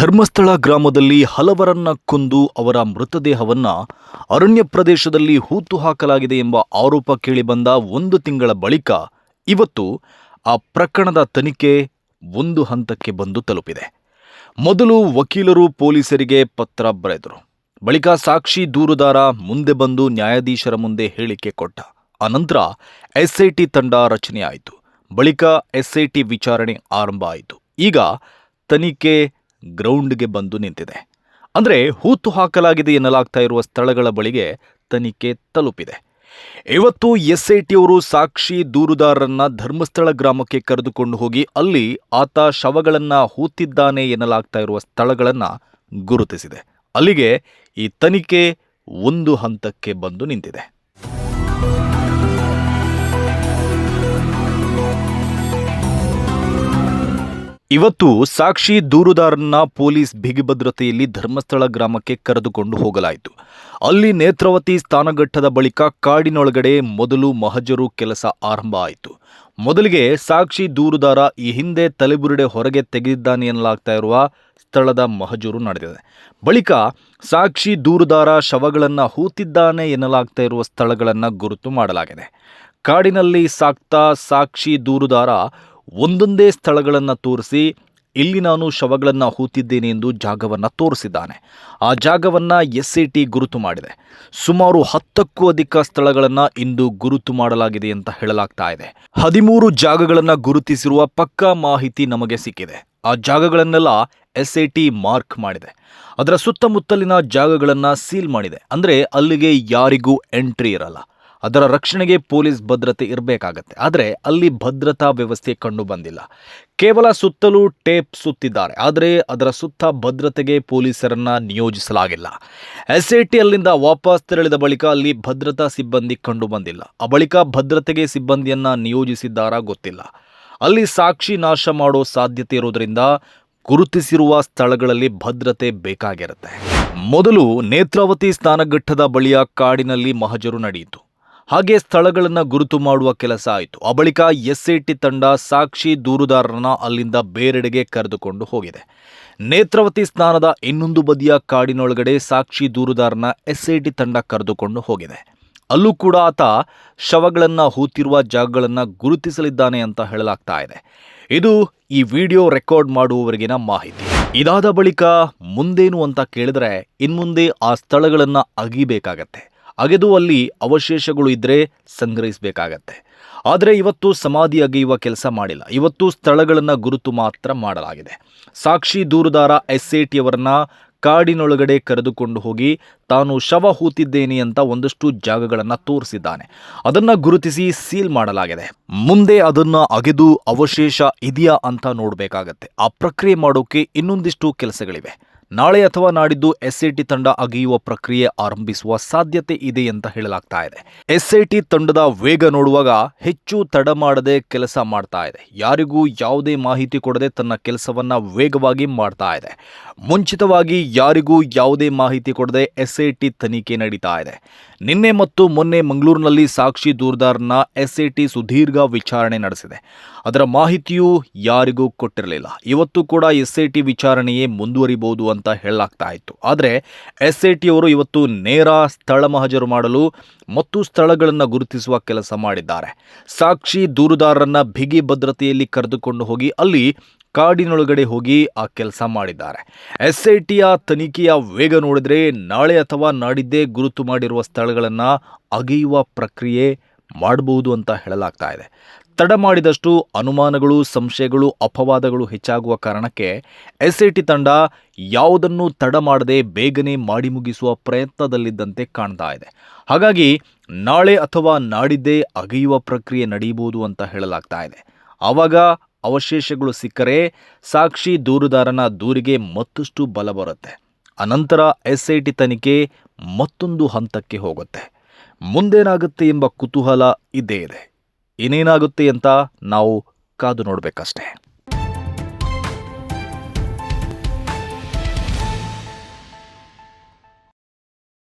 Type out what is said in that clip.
ಧರ್ಮಸ್ಥಳ ಗ್ರಾಮದಲ್ಲಿ ಹಲವರನ್ನ ಕೊಂದು ಅವರ ಮೃತದೇಹವನ್ನ ಅರಣ್ಯ ಪ್ರದೇಶದಲ್ಲಿ ಹೂತು ಹಾಕಲಾಗಿದೆ ಎಂಬ ಆರೋಪ ಕೇಳಿಬಂದ ಒಂದು ತಿಂಗಳ ಬಳಿಕ ಇವತ್ತು ಆ ಪ್ರಕರಣದ ತನಿಖೆ ಒಂದು ಹಂತಕ್ಕೆ ಬಂದು ತಲುಪಿದೆ. ಮೊದಲು ವಕೀಲರು ಪೊಲೀಸರಿಗೆ ಪತ್ರ ಬರೆದರು. ಬಳಿಕ ಸಾಕ್ಷಿ ದೂರುದಾರ ಮುಂದೆ ಬಂದು ನ್ಯಾಯಾಧೀಶರ ಮುಂದೆ ಹೇಳಿಕೆ ಕೊಟ್ಟ. ಅನಂತರ ಎಸ್ಐಟಿ ತಂಡ ರಚನೆಯಾಯಿತು ಬಳಿಕ ಎಸ್ಐಟಿ ವಿಚಾರಣೆ ಆರಂಭ ಆಯಿತು. ಈಗ ತನಿಖೆ ಗ್ರೌಂಡ್ಗೆ ಬಂದು ನಿಂತಿದೆ. ಅಂದರೆ ಹೂತು ಹಾಕಲಾಗಿದೆ ಎನ್ನಲಾಗ್ತಾ ಇರುವ ಸ್ಥಳಗಳ ಬಳಿಗೆ ತನಿಖೆ ತಲುಪಿದೆ. ಇವತ್ತು ಎಸ್ಐಟಿಯವರು ಸಾಕ್ಷಿ ದೂರುದಾರರನ್ನ ಧರ್ಮಸ್ಥಳ ಗ್ರಾಮಕ್ಕೆ ಕರೆದುಕೊಂಡು ಹೋಗಿ ಅಲ್ಲಿ ಆತ ಶವಗಳನ್ನ ಹೂತಿದ್ದಾನೆ ಎನ್ನಲಾಗ್ತಾ ಇರುವ ಸ್ಥಳಗಳನ್ನು ಗುರುತಿಸಿದೆ. ಅಲ್ಲಿಗೆ ಈ ತನಿಖೆ ಒಂದು ಹಂತಕ್ಕೆ ಬಂದು ನಿಂತಿದೆ. ಇವತ್ತು ಸಾಕ್ಷಿ ದೂರುದಾರನ್ನ ಪೊಲೀಸ್ ಬಿಗಿಭದ್ರತೆಯಲ್ಲಿ ಧರ್ಮಸ್ಥಳ ಗ್ರಾಮಕ್ಕೆ ಕರೆದುಕೊಂಡು ಹೋಗಲಾಯಿತು. ಅಲ್ಲಿ ನೇತ್ರಾವತಿ ಸ್ಥಾನಘಟ್ಟದ ಬಳಿಕ ಕಾಡಿನೊಳಗಡೆ ಮೊದಲು ಮಹಜರು ಕೆಲಸ ಆರಂಭ ಆಯಿತು. ಮೊದಲಿಗೆ ಸಾಕ್ಷಿ ದೂರುದಾರ ಈ ಹಿಂದೆ ತಲೆಬುರುಡೆ ಹೊರಗೆ ತೆಗೆದಿದ್ದಾನೆ ಎನ್ನಲಾಗ್ತಾ ಇರುವ ಸ್ಥಳದ ಮಹಜೂರು ನಡೆದಿದೆ. ಬಳಿಕ ಸಾಕ್ಷಿ ದೂರುದಾರ ಶವಗಳನ್ನು ಹೂತಿದ್ದಾನೆ ಎನ್ನಲಾಗ್ತಾ ಇರುವ ಸ್ಥಳಗಳನ್ನು ಗುರುತು ಮಾಡಲಾಗಿದೆ. ಕಾಡಿನಲ್ಲಿ ಸಾಕ್ತಾ ಸಾಕ್ಷಿ ದೂರುದಾರ ಒಂದೊಂದೇ ಸ್ಥಳಗಳನ್ನು ತೋರಿಸಿ, ಇಲ್ಲಿ ನಾನು ಶವಗಳನ್ನು ಹೂತಿದ್ದೇನೆ ಎಂದು ಜಾಗವನ್ನು ತೋರಿಸಿದ್ದಾನೆ. ಆ ಜಾಗವನ್ನು ಎಸ್ ಐ ಟಿ ಗುರುತು ಮಾಡಿದೆ. ಸುಮಾರು ಹತ್ತಕ್ಕೂ ಅಧಿಕ ಸ್ಥಳಗಳನ್ನು ಇಂದು ಗುರುತು ಮಾಡಲಾಗಿದೆ ಅಂತ ಹೇಳಲಾಗ್ತಾ ಇದೆ. ಹದಿಮೂರು ಜಾಗಗಳನ್ನು ಗುರುತಿಸಿರುವ ಪಕ್ಕಾ ಮಾಹಿತಿ ನಮಗೆ ಸಿಕ್ಕಿದೆ. ಆ ಜಾಗಗಳನ್ನೆಲ್ಲ ಎಸ್ ಐ ಟಿ ಮಾರ್ಕ್ ಮಾಡಿದೆ. ಅದರ ಸುತ್ತಮುತ್ತಲಿನ ಜಾಗಗಳನ್ನು ಸೀಲ್ ಮಾಡಿದೆ. ಅಂದರೆ ಅಲ್ಲಿಗೆ ಯಾರಿಗೂ ಎಂಟ್ರಿ ಇರಲ್ಲ. ಅದರ ರಕ್ಷಣೆಗೆ ಪೊಲೀಸ್ ಭದ್ರತೆ ಇರಬೇಕಾಗತ್ತೆ. ಆದರೆ ಅಲ್ಲಿ ಭದ್ರತಾ ವ್ಯವಸ್ಥೆ ಕಂಡು ಬಂದಿಲ್ಲ. ಕೇವಲ ಸುತ್ತಲೂ ಟೇಪ್ ಸುತ್ತಿದ್ದಾರೆ. ಆದರೆ ಅದರ ಸುತ್ತ ಭದ್ರತೆಗೆ ಪೊಲೀಸರನ್ನು ನಿಯೋಜಿಸಲಾಗಿಲ್ಲ. ಎಸ್ ಐ ಟಿ ಅಲ್ಲಿಂದ ವಾಪಸ್ ತೆರಳಿದ ಬಳಿಕ ಅಲ್ಲಿ ಭದ್ರತಾ ಸಿಬ್ಬಂದಿ ಕಂಡು ಬಂದಿಲ್ಲ. ಆ ಬಳಿಕ ಭದ್ರತೆಗೆ ಸಿಬ್ಬಂದಿಯನ್ನು ನಿಯೋಜಿಸಿದ್ದಾರಾ ಗೊತ್ತಿಲ್ಲ. ಅಲ್ಲಿ ಸಾಕ್ಷಿ ನಾಶ ಮಾಡೋ ಸಾಧ್ಯತೆ ಇರೋದರಿಂದ ಗುರುತಿಸಿರುವ ಸ್ಥಳಗಳಲ್ಲಿ ಭದ್ರತೆ ಬೇಕಾಗಿರುತ್ತೆ. ಮೊದಲು ನೇತ್ರಾವತಿ ಸ್ನಾನಘಟ್ಟದ ಬಳಿಯ ಕಾಡಿನಲ್ಲಿ ಮಹಜರು ನಡೆಯಿತು. ಹಾಗೆ ಸ್ಥಳಗಳನ್ನು ಗುರುತು ಮಾಡುವ ಕೆಲಸ ಆಯಿತು. ಆ ಬಳಿಕ ಎಸ್ ಐ ಟಿ ತಂಡ ಸಾಕ್ಷಿ ದೂರುದಾರರನ್ನ ಅಲ್ಲಿಂದ ಬೇರೆಡೆಗೆ ಕರೆದುಕೊಂಡು ಹೋಗಿದೆ. ನೇತ್ರಾವತಿ ಸ್ನಾನದ ಇನ್ನೊಂದು ಬದಿಯ ಕಾಡಿನೊಳಗಡೆ ಸಾಕ್ಷಿ ದೂರುದಾರನ ಎಸ್ ಐ ಟಿ ತಂಡ ಕರೆದುಕೊಂಡು ಹೋಗಿದೆ. ಅಲ್ಲೂ ಕೂಡ ಆತ ಶವಗಳನ್ನು ಹೂತಿರುವ ಜಾಗಗಳನ್ನು ಗುರುತಿಸಲಿದ್ದಾನೆ ಅಂತ ಹೇಳಲಾಗ್ತಾ ಇದೆ. ಇದು ಈ ವಿಡಿಯೋ ರೆಕಾರ್ಡ್ ಮಾಡುವವರೆಗಿನ ಮಾಹಿತಿ. ಇದಾದ ಬಳಿಕ ಮುಂದೇನು ಅಂತ ಕೇಳಿದ್ರೆ ಇನ್ಮುಂದೆ ಆ ಸ್ಥಳಗಳನ್ನು ಅಗಿಬೇಕಾಗತ್ತೆ. ಅಗೆದು ಅಲ್ಲಿ ಅವಶೇಷಗಳು ಇದ್ದರೆ ಸಂಗ್ರಹಿಸಬೇಕಾಗತ್ತೆ. ಆದರೆ ಇವತ್ತು ಸಮಾಧಿ ಅಗೆಯುವ ಕೆಲಸ ಮಾಡಿಲ್ಲ. ಇವತ್ತು ಸ್ಥಳಗಳನ್ನು ಗುರುತು ಮಾತ್ರ ಮಾಡಲಾಗಿದೆ. ಸಾಕ್ಷಿ ದೂರುದಾರ ಎಸ್ ಟಿಯವರನ್ನ ಕಾಡಿನೊಳಗಡೆ ಕರೆದುಕೊಂಡು ಹೋಗಿ ತಾನು ಶವ ಹೂತಿದ್ದೇನೆ ಅಂತ ಒಂದಷ್ಟು ಜಾಗಗಳನ್ನು ತೋರಿಸಿದ್ದಾನೆ. ಅದನ್ನು ಗುರುತಿಸಿ ಸೀಲ್ ಮಾಡಲಾಗಿದೆ. ಮುಂದೆ ಅದನ್ನು ಅಗೆದು ಅವಶೇಷ ಇದೆಯಾ ಅಂತ ನೋಡಬೇಕಾಗತ್ತೆ. ಆ ಪ್ರಕ್ರಿಯೆ ಮಾಡೋಕ್ಕೆ ಇನ್ನೊಂದಿಷ್ಟು ಕೆಲಸಗಳಿವೆ. ನಾಳೆ ಅಥವಾ ನಾಡಿದ್ದು ಎಸ್ಐಟಿ ತಂಡ ಅಗೆಯುವ ಪ್ರಕ್ರಿಯೆ ಆರಂಭಿಸುವ ಸಾಧ್ಯತೆ ಇದೆ ಅಂತ ಹೇಳಲಾಗ್ತಾ ಇದೆ. ಎಸ್ಐಟಿ ತಂಡದ ವೇಗ ನೋಡುವಾಗ ಹೆಚ್ಚು ತಡ ಮಾಡದೆ ಕೆಲಸ ಮಾಡ್ತಾ ಇದೆ. ಯಾರಿಗೂ ಯಾವುದೇ ಮಾಹಿತಿ ಕೊಡದೆ ತನ್ನ ಕೆಲಸವನ್ನ ವೇಗವಾಗಿ ಮಾಡ್ತಾ ಇದೆ. ಮುಂಚಿತವಾಗಿ ಯಾರಿಗೂ ಯಾವುದೇ ಮಾಹಿತಿ ಕೊಡದೆ ಎಸ್ಐಟಿ ತನಿಖೆ ನಡೀತಾ ಇದೆ. ನಿನ್ನೆ ಮತ್ತು ಮೊನ್ನೆ ಮಂಗಳೂರಿನಲ್ಲಿ ಸಾಕ್ಷಿ ದೂರದಾರನ ಎಸ್ಐಟಿ ಸುದೀರ್ಘ ವಿಚಾರಣೆ ನಡೆಸಿದೆ. ಅದರ ಮಾಹಿತಿಯೂ ಯಾರಿಗೂ ಕೊಟ್ಟಿರಲಿಲ್ಲ. ಇವತ್ತು ಕೂಡ ಎಸ್ಐಟಿ ವಿಚಾರಣೆಯೇ ಮುಂದುವರಿಬಹುದು ಅಂತ ಹೇಳಲಾಗ್ತಾ ಇತ್ತು. ಆದರೆ ಎಸ್ ಐ ಅವರು ಇವತ್ತು ನೇರ ಸ್ಥಳ ಮಹಜರು ಮಾಡಲು ಮತ್ತು ಸ್ಥಳಗಳನ್ನು ಗುರುತಿಸುವ ಕೆಲಸ ಮಾಡಿದ್ದಾರೆ. ಸಾಕ್ಷಿ ದೂರುದಾರರನ್ನ ಬಿಗಿ ಭದ್ರತೆಯಲ್ಲಿ ಕರೆದುಕೊಂಡು ಹೋಗಿ ಅಲ್ಲಿ ಕಾಡಿನೊಳಗಡೆ ಹೋಗಿ ಆ ಕೆಲಸ ಮಾಡಿದ್ದಾರೆ. ಎಸ್ ಐ ಟಿಯ ತನಿಖೆಯ ವೇಗ ನೋಡಿದರೆ ನಾಳೆ ಅಥವಾ ನಾಡಿದ್ದೇ ಗುರುತು ಮಾಡಿರುವ ಸ್ಥಳಗಳನ್ನು ಅಗೆಯುವ ಪ್ರಕ್ರಿಯೆ ಮಾಡಬಹುದು ಅಂತ ಹೇಳಲಾಗ್ತಾ ಇದೆ. ತಡ ಮಾಡಿದಷ್ಟು ಅನುಮಾನಗಳು, ಸಂಶಯಗಳು, ಅಪವಾದಗಳು ಹೆಚ್ಚಾಗುವ ಕಾರಣಕ್ಕೆ ಎಸ್ ಟಿ ತಂಡ ಯಾವುದನ್ನು ತಡ ಮಾಡದೆ ಬೇಗನೆ ಮಾಡಿ ಮುಗಿಸುವ ಪ್ರಯತ್ನದಲ್ಲಿದ್ದಂತೆ ಕಾಣ್ತಾ ಇದೆ. ಹಾಗಾಗಿ ನಾಳೆ ಅಥವಾ ನಾಡಿದ್ದೇ ಅಗೆಯುವ ಪ್ರಕ್ರಿಯೆ ನಡೆಯಬಹುದು ಅಂತ ಹೇಳಲಾಗ್ತಾ ಇದೆ. ಆವಾಗ ಅವಶೇಷಗಳು ಸಿಕ್ಕರೆ ಸಾಕ್ಷಿ ದೂರುದಾರನ ದೂರಿಗೆ ಮತ್ತಷ್ಟು ಬಲ ಬರುತ್ತೆ. ಅನಂತರ ಎಸ್ ಐ ಟಿ ತನಿಖೆ ಮತ್ತೊಂದು ಹಂತಕ್ಕೆ ಹೋಗುತ್ತೆ. ಮುಂದೇನಾಗುತ್ತೆ ಎಂಬ ಕುತೂಹಲ ಇದ್ದೇ ಇದೆ. ಏನೇನಾಗುತ್ತೆ ಅಂತ ನಾವು ಕಾದು ನೋಡಬೇಕಷ್ಟೇ.